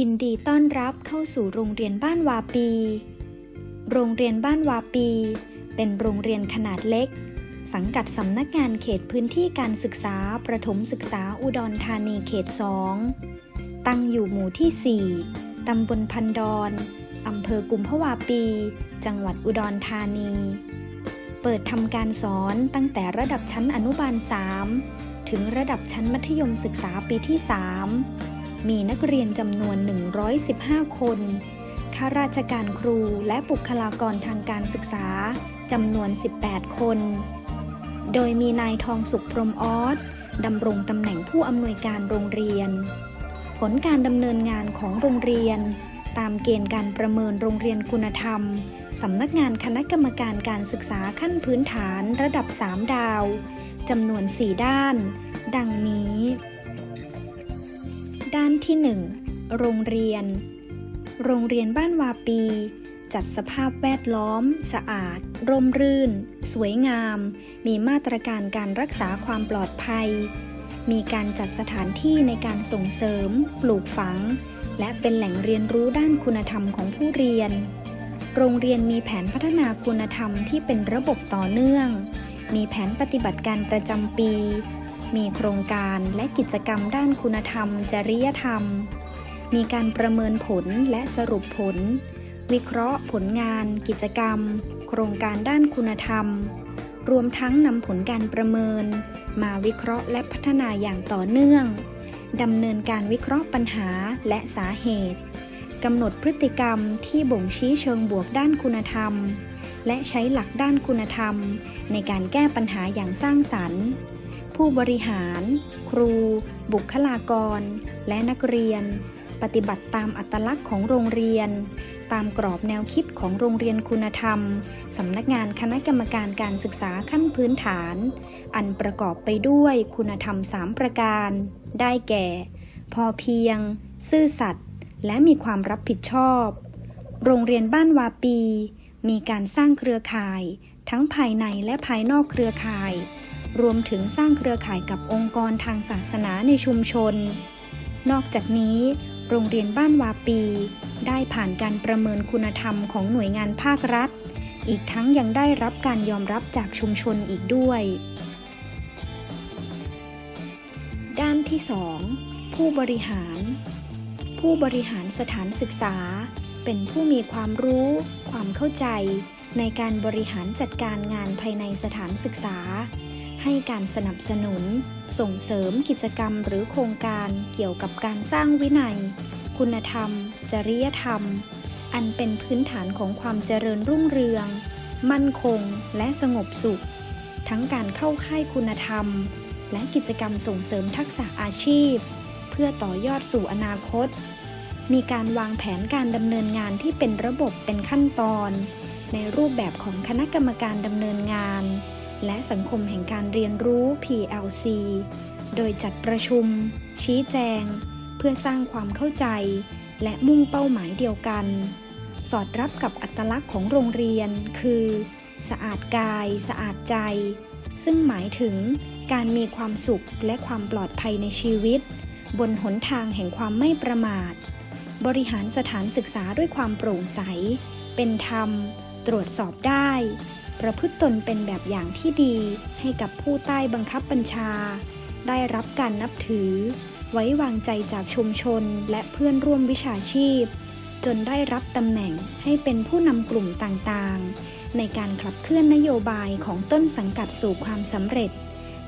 ยินดีต้อนรับเข้าสู่โรงเรียนบ้านวาปี โรงเรียนบ้านวาปี เป็นโรงเรียนขนาดเล็ก สังกัดสำนักงานเขตพื้นที่การศึกษาประถมศึกษาอุดรธานีเขต2ตั้งอยู่หมู่ที่ 4 ตำบลพันดอนอำเภอกุมภาวาปี จังหวัดอุดรธานี เปิดทำการสอนตั้งแต่ระดับชั้นอนุบาล 3 ถึงระดับชั้นมัธยมศึกษาปีที่ 3 มีนักเรียนจำนวน 115 คน ข้าราชการครูและบุคลากรทางการศึกษาจำนวน 18 คน โดยมีนายทองสุขพรมออสดำรงตำแหน่งผู้อำนวยการโรงเรียน ผลการดำเนินงานของโรงเรียน ตามเกณฑ์การประเมินโรงเรียนคุณธรรมสำนักงานคณะกรรมการการศึกษาขั้นพื้นฐานระดับ 3 ดาวจำนวน 4 ด้าน ดังนี้ ด้านที่ 1 โรงเรียน โรงเรียนบ้านวาปี จัดสภาพแวดล้อม สะอาด ร่มรื่น สวยงาม มีมาตรการการรักษาความปลอดภัย มีการจัดสถานที่ในการส่งเสริม ปลูกฝัง และเป็นแหล่งเรียนรู้ด้านคุณธรรมของผู้เรียน โรงเรียนมีแผนพัฒนาคุณธรรมที่เป็นระบบต่อเนื่อง มีแผนปฏิบัติการประจำปี มีโครงการและกิจกรรมด้านคุณธรรม จริยธรรม มีการประเมินผลและสรุปผล วิเคราะห์ผลงาน กิจกรรม โครงการด้านคุณธรรม รวมทั้งนำผลการประเมิน มาวิเคราะห์และพัฒนาอย่างต่อเนื่องดำเนินการวิเคราะห์ปัญหาและสาเหตุกำหนดพฤติกรรมที่บ่งชี้เชิงบวกด้านคุณธรรม และใช้หลักด้านคุณธรรม ในการแก้ปัญหาอย่างสร้างสรรค์ ผู้บริหาร ครู บุคลากร และนักเรียน ปฏิบัติตามอัตลักษณ์ของโรงเรียน ตามกรอบแนวคิดของโรงเรียนคุณธรรม สำนักงานคณะกรรมการการศึกษาขั้นพื้นฐาน อันประกอบไปด้วยคุณธรรม 3 ประการ ได้แก่ พอเพียง ซื่อสัตย์และมีความรับผิดชอบ โรงเรียนบ้านวาปี มีการสร้างเครือข่าย ทั้งภายในและภายนอกเครือข่าย รวมถึงสร้างเครือข่ายกับองค์กรทางศาสนาในชุมชน นอกจากนี้ โรงเรียนบ้านวาปี ได้ผ่านการประเมินคุณธรรมของหน่วยงานภาครัฐ อีกทั้งยังได้รับการยอมรับจากชุมชนอีกด้วย ด้านที่ 2 ผู้บริหาร ผู้บริหารสถานศึกษา เป็นผู้มีความรู้ ความเข้าใจ ในการบริหารจัดการงานภายในสถานศึกษา ให้การสนับสนุน ส่งเสริมกิจกรรมหรือโครงการเกี่ยวกับการสร้างวินัย คุณธรรม จริยธรรม อันเป็นพื้นฐานของความเจริญรุ่งเรือง มั่นคงและสงบสุข ทั้งการเข้าค่ายคุณธรรม และกิจกรรมส่งเสริมทักษะอาชีพ เพื่อต่อยอดสู่อนาคต มีการวางแผนการดำเนินงานที่เป็นระบบเป็นขั้นตอน ในรูปแบบของคณะกรรมการดำเนินงาน และสังคมแห่งการเรียนรู้ PLC โดยจัดประชุม ชี้แจง เพื่อสร้างความเข้าใจ และมุ่งเป้าหมายเดียวกัน สอดรับกับอัตลักษณ์ของโรงเรียน คือ สะอาดกาย สะอาดใจ ซึ่งหมายถึงการมีความสุขและความปลอดภัยในชีวิต บนหนทางแห่งความไม่ประมาท บริหารสถานศึกษาด้วยความโปร่งใส เป็นธรรม ตรวจสอบได้ ประพฤติตนเป็นแบบอย่างที่ดีให้กับผู้ใต้บังคับบัญชา ได้รับการนับถือ ไว้วางใจจากชุมชนและเพื่อนร่วมวิชาชีพ จนได้รับตำแหน่งให้เป็นผู้นำกลุ่มต่างๆ ในการขับเคลื่อนนโยบายของต้นสังกัดสู่ความสำเร็จ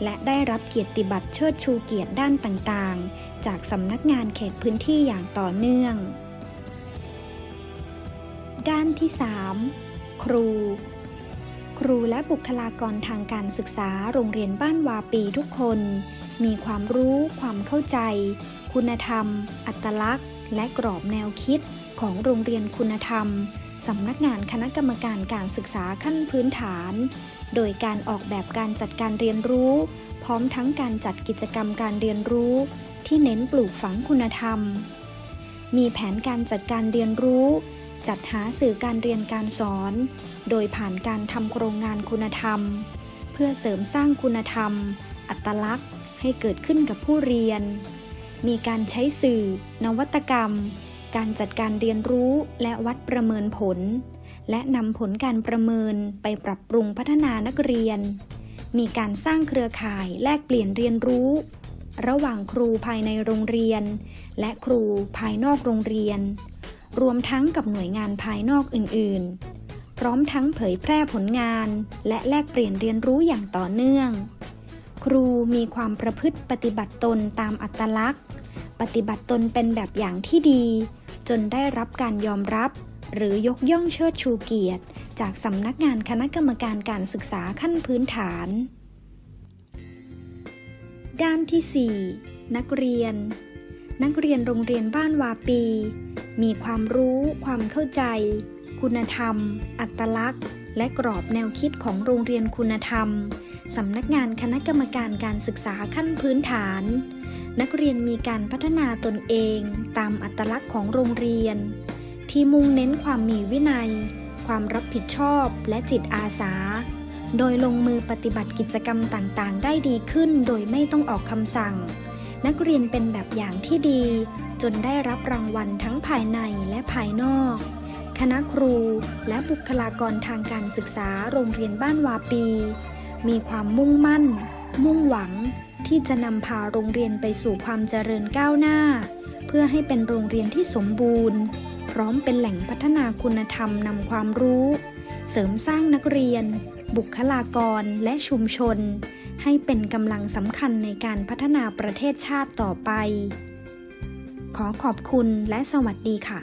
และได้รับเกียรติบัตรเชิดชูเกียรติด้านต่างๆ จากสำนักงานเขตพื้นที่อย่างต่อเนื่อง ด้านที่ 3 ครู ครูและบุคลากรทางการศึกษาโรงเรียนบ้านวาปีทุกคน มีความรู้ความเข้าใจ คุณธรรม อัตลักษณ์ และกรอบแนวคิด ของโรงเรียนคุณธรรมสำนักงานคณะกรรมการการศึกษาขั้นพื้นฐาน โดยการออกแบบการจัดการเรียนรู้ พร้อมทั้งการจัดกิจกรรมการเรียนรู้ ที่เน้นปลูกฝังคุณธรรม มีแผนการจัดการเรียนรู้ จัดหาสื่อการเรียนการสอน โดยผ่านการทำโครงงานคุณธรรม เพื่อเสริมสร้างคุณธรรม อัตลักษณ์ ให้เกิดขึ้นกับผู้เรียน มีการใช้สื่อ นวัตกรรม การจัดการเรียนรู้และวัดประเมินผล และนำผลการประเมินไปปรับปรุงพัฒนานักเรียน มีการสร้างเครือข่ายแลกเปลี่ยนเรียนรู้ ระหว่างครูภายในโรงเรียน และครูภายนอกโรงเรียน รวมทั้งกับหน่วยงานภายนอกอื่นๆ พร้อมทั้งเผยแพร่ผลงาน และแลกเปลี่ยนเรียนรู้อย่างต่อเนื่อง ครูมีความประพฤติปฏิบัติตนตามอัตลักษณ์ ปฏิบัติตนเป็นแบบอย่างที่ดี จนได้รับการยอมรับ หรือยกย่องเชิดชูเกียรติ จากสำนักงานคณะกรรมการการศึกษาขั้นพื้นฐาน ด้านที่ 4 นักเรียนนักเรียนโรงเรียนบ้านวาปี มีความรู้ความเข้าใจ คุณธรรม อัตลักษณ์ และกรอบแนวคิดของโรงเรียนคุณธรรม สำนักงานคณะกรรมการการศึกษาขั้นพื้นฐาน นักเรียนมีการพัฒนาตนเอง ตามอัตลักษณ์ของโรงเรียน ที่มุ่งเน้นความมีวินัย ความรับผิดชอบและจิตอาสา โดยลงมือปฏิบัติกิจกรรมต่างๆ ได้ดีขึ้น โดยไม่ต้องออกคำสั่ง นักเรียนเป็นแบบอย่างที่ดี จนได้รับรางวัลทั้งภายในและภายนอก คณะครูและบุคลากรทางการศึกษาโรงเรียนบ้านวาปี มีความมุ่งมั่น มุ่งหวัง ที่จะนำพาโรงเรียนไปสู่ความเจริญก้าวหน้า เพื่อให้เป็นโรงเรียนที่สมบูรณ์ พร้อมเป็นแหล่งพัฒนาคุณธรรมนำความรู้ เสริมสร้างนักเรียน บุคลากรและชุมชน ให้เป็นกำลังสำคัญในการพัฒนาประเทศชาติต่อไป ขอขอบคุณและสวัสดีค่ะ